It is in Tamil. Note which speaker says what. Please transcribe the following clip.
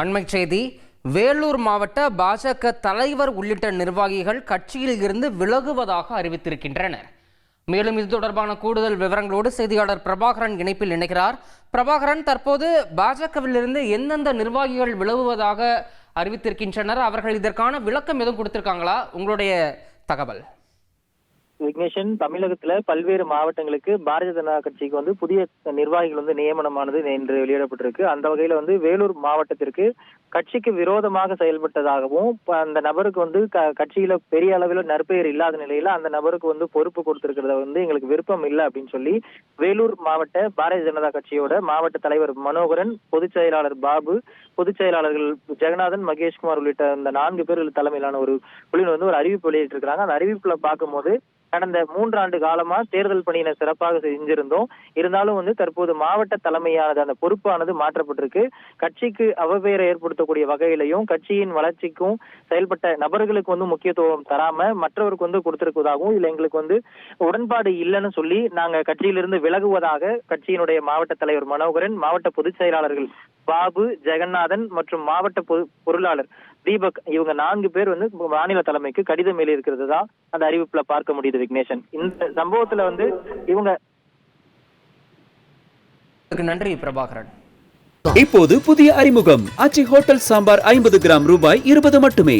Speaker 1: அண்மை செய்தி வேலூர் மாவட்ட பாஜக தலைவர் உள்ளிட்ட நிர்வாகிகள் கட்சியில் இருந்து விலகுவதாக அறிவித்திருக்கின்றனர். மேலும் இது தொடர்பான கூடுதல் விவரங்களோடு செய்தியாளர் பிரபாகரன் இணைப்பில் இணைகிறார். பிரபாகரன் தற்போது பாஜகவிலிருந்து எந்தெந்த நிர்வாகிகள் விலகுவதாக அறிவித்திருக்கின்றனர்? அவர்கள் இதற்கான விளக்கம் எதுவும் கொடுத்திருக்காங்களா? உங்களுடைய தகவல்.
Speaker 2: விக்னேஷன் தமிழகத்துல பல்வேறு மாவட்டங்களுக்கு பாரதிய ஜனதா கட்சிக்கு வந்து புதிய நிர்வாகிகள் வந்து நியமனமானது இன்று வெளியிடப்பட்டிருக்கு. அந்த வகையில வந்து வேலூர் மாவட்டத்திற்கு கட்சிக்கு விரோதமாக செயல்பட்டதாகவும் அந்த நபருக்கு வந்து க- கட்சியில பெரிய அளவில் நற்பெயர் இல்லாத நிலையில அந்த நபருக்கு வந்து பொறுப்பு கொடுத்திருக்கிறத வந்து எங்களுக்கு விருப்பம் இல்லை அப்படின்னு சொல்லி வேலூர் மாவட்ட பாரதிய ஜனதா கட்சியோட மாவட்ட தலைவர் மனோகரன் பொதுச் செயலாளர் பாபு பொதுச் செயலாளர்கள் ஜெகநாதன் மகேஷ்குமார் உள்ளிட்ட இந்த நான்கு பேர் தலைமையிலான ஒரு குழுவினர் வந்து ஒரு அறிவிப்பு வெளியிட்டிருக்கிறாங்க. அந்த அறிவிப்புல பார்க்கும்போது கடந்த மூன்றாண்டு காலமா தேர்தல் பணியினை சிறப்பாக செஞ்சிருந்தோம். இருந்தாலும் வந்து தற்போது மாவட்ட தலைமையானது அந்த பொறுப்பானது மாற்றப்பட்டிருக்கு. கட்சிக்கு அவப்பெயரை ஏற்படுத்தக்கூடிய வகையிலையும் கட்சியின் வளர்ச்சிக்கும் செயல்பட்ட நபர்களுக்கு வந்து முக்கியத்துவம் தராம மற்றவருக்கு வந்து கொடுத்திருப்பதாகவும் இதுல எங்களுக்கு வந்து உடன்பாடு இல்லைன்னு சொல்லி நாங்க கட்சியிலிருந்து விலகுவதாக கட்சியினுடைய மாவட்ட தலைவர் மனோகரன் மாவட்ட பொதுச் செயலாளர்கள் பாபு ஜெகநாதன் மற்றும் மாவட்ட பொருளாளர். தீபக் இவங்க நான்கு பேர் வந்து மாநில தலைமைக்கு கடிதம் எழுதியிருக்கிறது தான் அந்த அறிவிப்புல பார்க்க முடியுது விக்னேஷன். இந்த சம்பவத்துல வந்து இவங்க
Speaker 1: நன்றி பிரபாகரன்.
Speaker 3: இப்போது புதிய அறிமுகம். அச்சி ஹோட்டல் சாம்பார் ஐம்பது கிராம் ரூபாய் இருபது மட்டுமே.